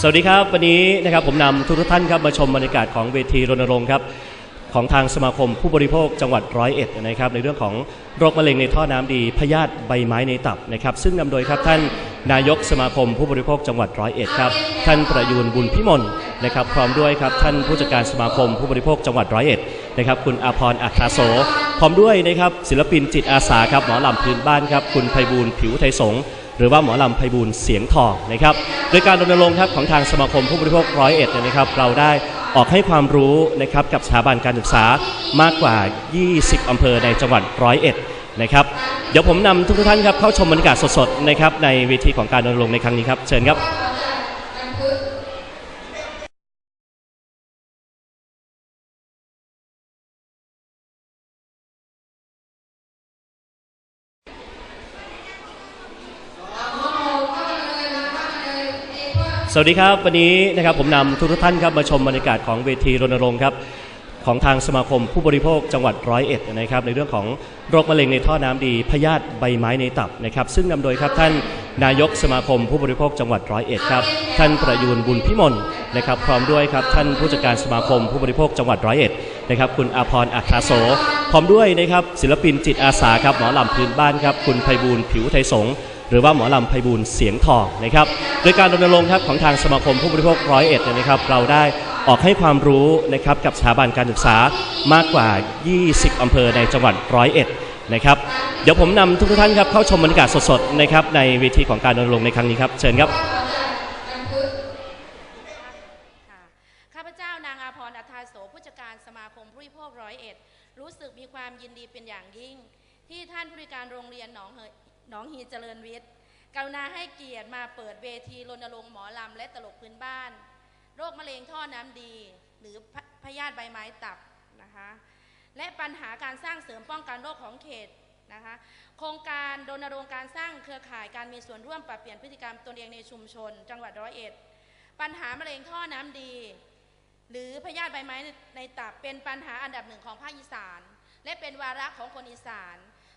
สวัสดีครับ วันนี้นะครับผมนำทุกท่านครับมาชมบรรยากาศของเวทีรณรงค์ครับของทางสมาคมผู้บริโภคจังหวัดร้อยเอ็ดนะครับในเรื่องของโรคมะเร็งในท่อน้ำดีพยาธิใบไม้ในตับนะครับ ซึ่งนำโดยครับท่านนายกสมาคมผู้บริโภคจังหวัดร้อยเอ็ดครับท่านประยูนบุญพิมลนะครับ พร้อมด้วยครับท่านผู้จัดการสมาคมผู้บริโภคจังหวัดร้อยเอ็ดนะครับ คุณอาพรอัคราโส พร้อมด้วยนะครับศิลปินจิตอาสาครับหมอลำพื้นบ้านครับคุณไพบูลผิวไทยสง หรือว่าหมอลำไพบูลเสียงทองนะครับ โดยการรณรงค์ครับของทางสมาคมผู้บริโภคร้อยเอ็ดเนี่ยนะครับ เราได้ออกให้ความรู้นะครับกับสถาบันการศึกษามากกว่า 20 อำเภอในจังหวัดร้อยเอ็ดนะครับ เดี๋ยวผมนำทุกท่านครับเข้าชมบรรยากาศสดๆนะครับในเวทีของการรณรงค์ในครั้งนี้ครับ เชิญครับ สวัสดีครับ วันนี้นะครับผมนำทุกท่านครับมาชมบรรยากาศของเวทีรณรงค์ครับของทางสมาคมผู้บริโภคจังหวัดร้อยเอ็ดนะครับในเรื่องของโรคมะเร็งในท่อน้ำดีพยาธิใบไม้ในตับนะครับ ซึ่งนำโดยครับท่านนายกสมาคมผู้บริโภคจังหวัดร้อยเอ็ดครับท่านประยูนบุญพิมลนะครับ พร้อมด้วยครับท่านผู้จัดการสมาคมผู้บริโภคจังหวัดร้อยเอ็ดนะครับ คุณอาพรอัคราโสพร้อมด้วยนะครับศิลปินจิตอาสาครับหมอลำพื้นบ้านครับคุณไพบูลผิวไทยสงฆ์ หรือว่าหมอลำไพบูลเสียงทองนะครับ โดยการรณรงค์ครับของทางสมาคมผู้บริโภคร้อยเอ็ดนะครับ เราได้ออกให้ความรู้นะครับกับสถาบันการศึกษามากกว่า 20 อำเภอในจังหวัดร้อยเอ็ดนะครับ เดี๋ยวผมนำทุกท่านครับเข้าชมบรรยากาศสดๆนะครับในเวทีของการรณรงค์ในครั้งนี้ครับ เชิญครับข้าพเจ้านางอาพรอัธาโสผู้จัดการสมาคมผู้บริโภคร้อยเอ็ดรู้สึกมีความยินดีเป็นอย่างยิ่ง ที่ท่านผู้บริการโรงเรียนหนองเฮยห น้องฮีเจริญวิทย์กรุณาให้เกียรติมาเปิดเวทีรณรงค์หมอลำและตลกพื้นบ้าน โรคมะเร็งท่อน้ำดี หรือพพยาธิใบไม้ตับนะคะและปัญหาการสร้างเสริมป้องกันโรคของเขตนะคะโครงการรณรงค์การสร้างเครือข่ายการมีส่วนร่วมปรับเปลี่ยนพฤติกรรมตนเองในชุมชน จังหวัดร้อยเอ็ด ปัญหามะเร็งท่อน้ำดี หรือพยาธิใบไม้ในตับเป็นปัญหาอันดับหนึ่งของภาคอีสาน และเป็นวาระของคนอีสาน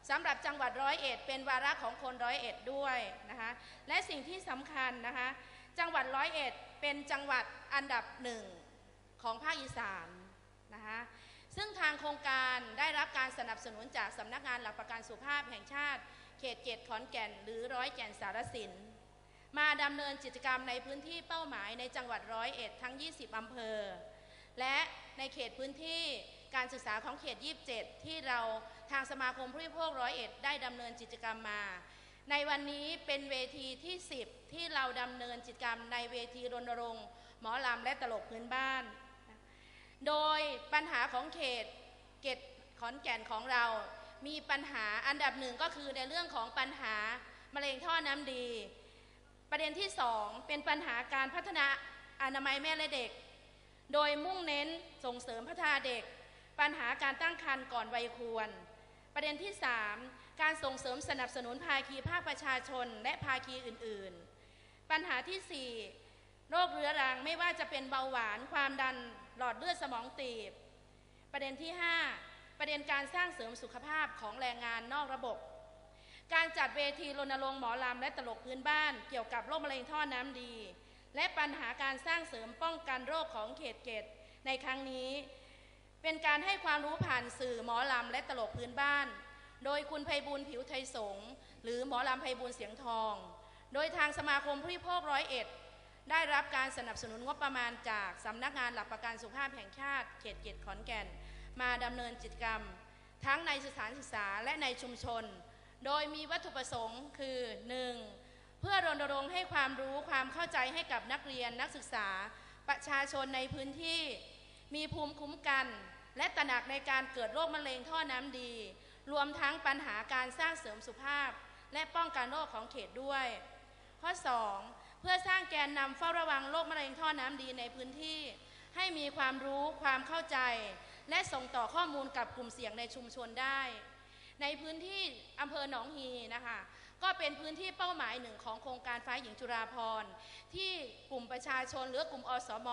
สำหรับจังหวัดร้อยเอ็ดเป็นวาระของคนร้อยเอ็ดด้วยนะคะและสิ่งที่สำคัญนะคะจังหวัดร้อยเอ็ดเป็นจังหวัดอันดับหนึ่งของภาคอีสานนะคะซึ่งทางโครงการได้รับการสนับสนุนจากสำนักงานหลักประกันสุขภาพแห่งชาติ เขตเกตขอนแก่น หรือร้อยแก่นสารสิน มาดำเนินกิจกรรมในพื้นที่เป้าหมายในจังหวัดร้อยเอ็ดทั้ง 20 อำเภอ และในเขตพื้นที่การศึกษาของเขต 27 ที่เรา ทางสมาคมผู้บริโภคร้อยเอ็ดได้ดำเนินกิจกรรมมา ในวันนี้เป็นเวทีที่ 10 ที่เราดำเนินกิจกรรม ในเวทีรณรงค์หมอลำและตลกพื้นบ้าน โดยปัญหาของเขตเขตขอนแก่นของเรา มีปัญหาอันดับหนึ่งก็คือในเรื่องของปัญหามะเร็งท่อน้ำดี ประเด็นที่ 2 เป็นปัญหาการพัฒนาอนามัยแม่และเด็ก โดยมุ่งเน้นส่งเสริมพัฒนาเด็ก ปัญหาการตั้งครรภ์ก่อนวัยควร ประเด็นที่ 3 การส่งเสริมสนับสนุนภาคีภาคประชาชน และภาคีอื่น ๆ ปัญหาที่ 4 โรคเรื้อรังไม่ว่าจะเป็นเบาหวาน ความดัน หลอดเลือดสมองตีบ ประเด็นที่ 5 ประเด็นการสร้างเสริมสุขภาพของแรงงานนอกระบบ การจัดเวทีรณรงค์หมอลำและตลกพื้นบ้าน เกี่ยวกับโรคมะเร็งท่อน้ำดี และปัญหาการสร้างเสริมป้องกันโรคของเขตเกตในครั้งนี้ เป็นการให้ความรู้ผ่านสื่อหมอลำและตลกพื้นบ้าน โดยคุณไพบูลผิวไทยสงหรือหมอลำไพบูลเสียงทอง โดยทางสมาคมผู้ริโภคร้อยเอ็ดได้รับการสนับสนุนงบประมาณจากสำนักงานหลักประกันสุขภาพแห่งชาติเขตเกตขอนแก่น มาดำเนินกิจกรรม ทั้งในสถานศึกษาและในชุมชน โดยมีวัตถุประสงค์คือ 1. เพื่อรณรงค์ให้ความรู้ความเข้าใจให้กับนักเรียนนักศึกษา ประชาชนในพื้นที่ มีภูมิคุ้มกัน และตระหนักในการเกิดโรคมะเร็งท่อน้ำดี รวมทั้งปัญหาการสร้างเสริมสุขภาพ และป้องกันโรคของเขตด้วย ข้อ 2 เพื่อสร้างแกนนำเฝ้าระวังโรคมะเร็งท่อน้ำดีในพื้นที่ ให้มีความรู้ความเข้าใจ และส่งต่อข้อมูลกับกลุ่มเสี่ยงในชุมชนได้ ในพื้นที่อำเภอหนองฮีนะคะก็เป็นพื้นที่เป้าหมายหนึ่งของโครงการฟ้าหญิงจุฬาภรที่กลุ่มประชาชนหรือกลุ่มอสม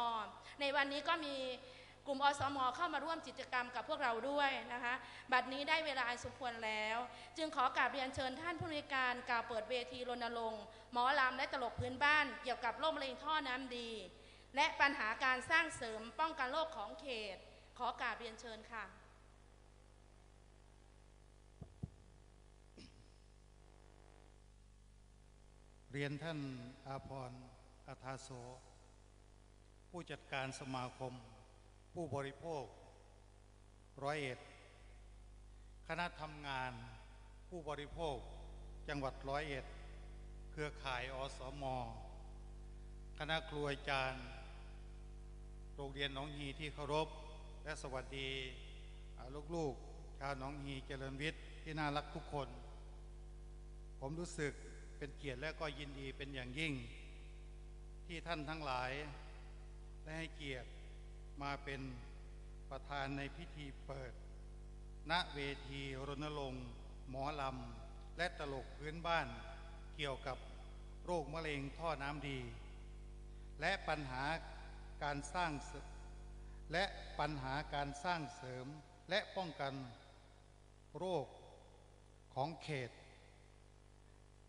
ในวันนี้ก็มี กลุ่มอสมเข้ามาร่วมกิจกรรมกับพวกเราด้วยนะคะ บัดนี้ได้เวลาสมควรแล้ว จึงขอกราบเรียนเชิญท่านผู้ในวยการกล่าวเปิดเวทีรณรงค์หมอลำและตลกพื้นบ้านเกี่ยวกับโรคมะเร็งท่อน้ำดี และปัญหาการสร้างเสริมป้องกันโรคของเขต ขอกราบเรียนเชิญค่ะเรียนท่านอาพรอาทาโส ผู้จัดการสมาคม ผู้บริโภค ร้อยเอ็ด คณะทำงาน ผู้บริโภค จังหวัดร้อยเอ็ด เครือข่ายอสม คณะครูอาจารย์ โรงเรียนหนองฮีที่เคารพ และสวัสดีอลูกๆ ชาวหนองฮีเจริญวิทย์ที่น่ารักทุกคน ผมรู้สึกเป็นเกียรติและก็ยินดีเป็นอย่างยิ่ง ที่ท่านทั้งหลายได้ให้เกียรติ มาเป็นประธานในพิธีเปิด ณเวทีรณรงค์หมอลำ และตลกพื้นบ้านเกี่ยวกับโรคมะเร็งท่อน้ำดี และปัญหาการสร้างและปัญหาการสร้างเสริมและป้องกันโรคของเขต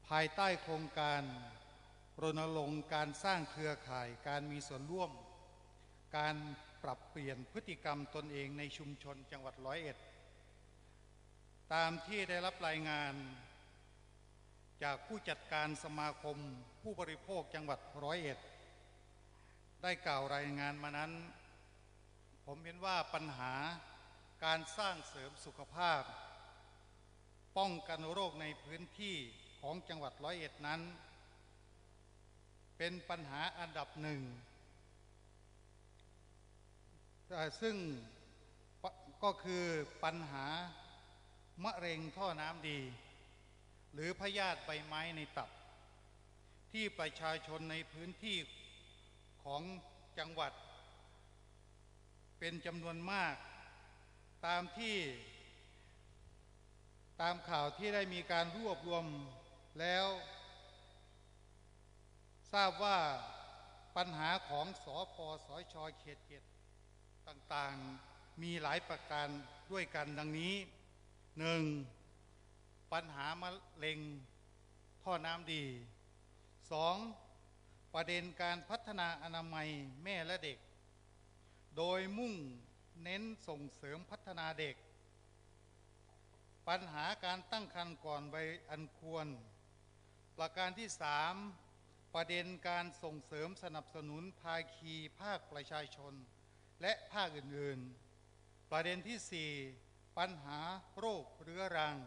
ภายใต้โครงการรณรงค์การสร้างเครือข่ายการมีส่วนร่วม การ ปรับเปลี่ยนพฤติกรรมตนเองในชุมชนจังหวัดร้อยเอ็ด ตามที่ได้รับรายงาน จากผู้จัดการสมาคมผู้บริโภคจังหวัดร้อยเอ็ด ได้กล่าวรายงานมานั้น ผมเห็นว่าปัญหาการสร้างเสริมสุขภาพ ป้องกันโรคในพื้นที่ของจังหวัดร้อยเอ็ดนั้น เป็นปัญหาอันดับหนึ่ง ซึ่งก็คือปัญหามะเร็งท่อน้ำดี หรือพยาธิใบไม้ในตับ ที่ประชาชนในพื้นที่ของจังหวัด เป็นจำนวนมาก ตามที่ตามข่าวที่ได้มีการรวบรวมแล้ว ทราบว่าปัญหาของสอพอสอชอเขตเจ็ด ต่างๆมีหลายประการด้วยกันดังนี้หนึ่งปัญหามะเร็งท่อน้ำดีสองประเด็นการพัฒนาอนามัยแม่และเด็ก โดยมุ่งเน้นส่งเสริมพัฒนาเด็ก ปัญหาการตั้งครรภ์ก่อนวัยอันควร ประการที่สามประเด็นการส่งเสริมสนับสนุนภาคีภาคประชาชน และภาคอื่นๆ ประเด็นที่สี่ปัญหาโรคเรื้อรัง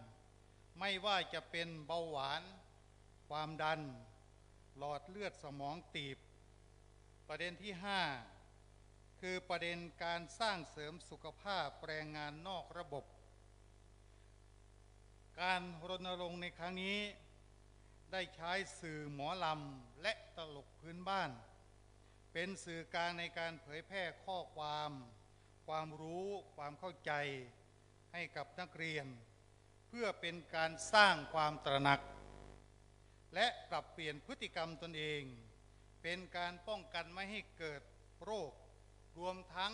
ไม่ว่าจะเป็นเบาหวาน ความดัน หลอดเลือดสมองตีบ ประเด็นที่ห้าคือประเด็นการสร้างเสริมสุขภาพแรงงานนอกระบบ การรณรงค์ในครั้งนี้ ได้ใช้สื่อหมอลำและตลกพื้นบ้าน เป็นสื่อกลางในการเผยแพร่ข้อความ ความรู้ความเข้าใจให้กับนักเรียน เพื่อเป็นการสร้างความตระหนัก และปรับเปลี่ยนพฤติกรรมตนเอง เป็นการป้องกันไม่ให้เกิดโรค รวมทั้ง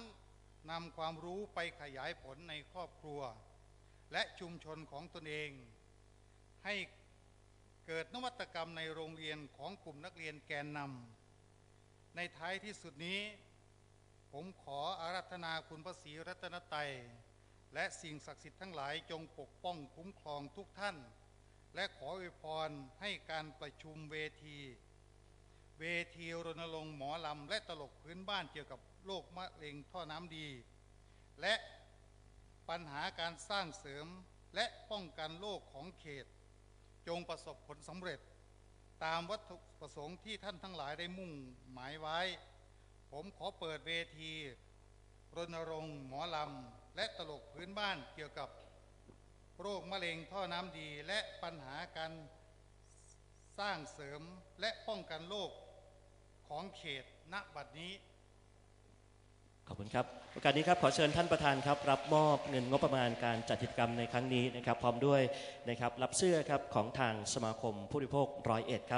นำความรู้ไปขยายผลในครอบครัว และชุมชนของตนเอง ให้เกิดนวัตกรรมในโรงเรียนของกลุ่มนักเรียนแกนนำ ในท้ายที่สุดนี้ ผมขออารัธนาคุณพระศรีรัตนตรัยและสิ่งศักดิ์สิทธิ์ทั้งหลายจงปกป้องคุ้มครองทุกท่าน และขออวยพรให้การประชุมเวที เวทีรณรงค์หมอลำ และตลกพื้นบ้านเกี่ยวกับโรคมะเร็งท่อน้ำดี และปัญหาการสร้างเสริมและป้องกันโรคของเขต จงประสบผลสำเร็จ ตามวัตถุประสงค์ที่ท่านทั้งหลายได้มุ่งหมายไว้ ผมขอเปิดเวทีรณรงค์หมอลำ และตลกพื้นบ้านเกี่ยวกับโรคมะเร็งท่อน้ำดีและปัญหาการสร้างเสริมและป้องกันโรคของเขตณบัดนี้ ขอบคุณครับโอกาสนี้ครับขอเชิญท่านประธานครับ รับมอบเงินงบประมาณการจัดกิจกรรมในครั้งนี้นะครับ พร้อมด้วยนะครับรับเสื้อครับของทางสมาคมผู้บริโภคร้อยเอ็ดครับ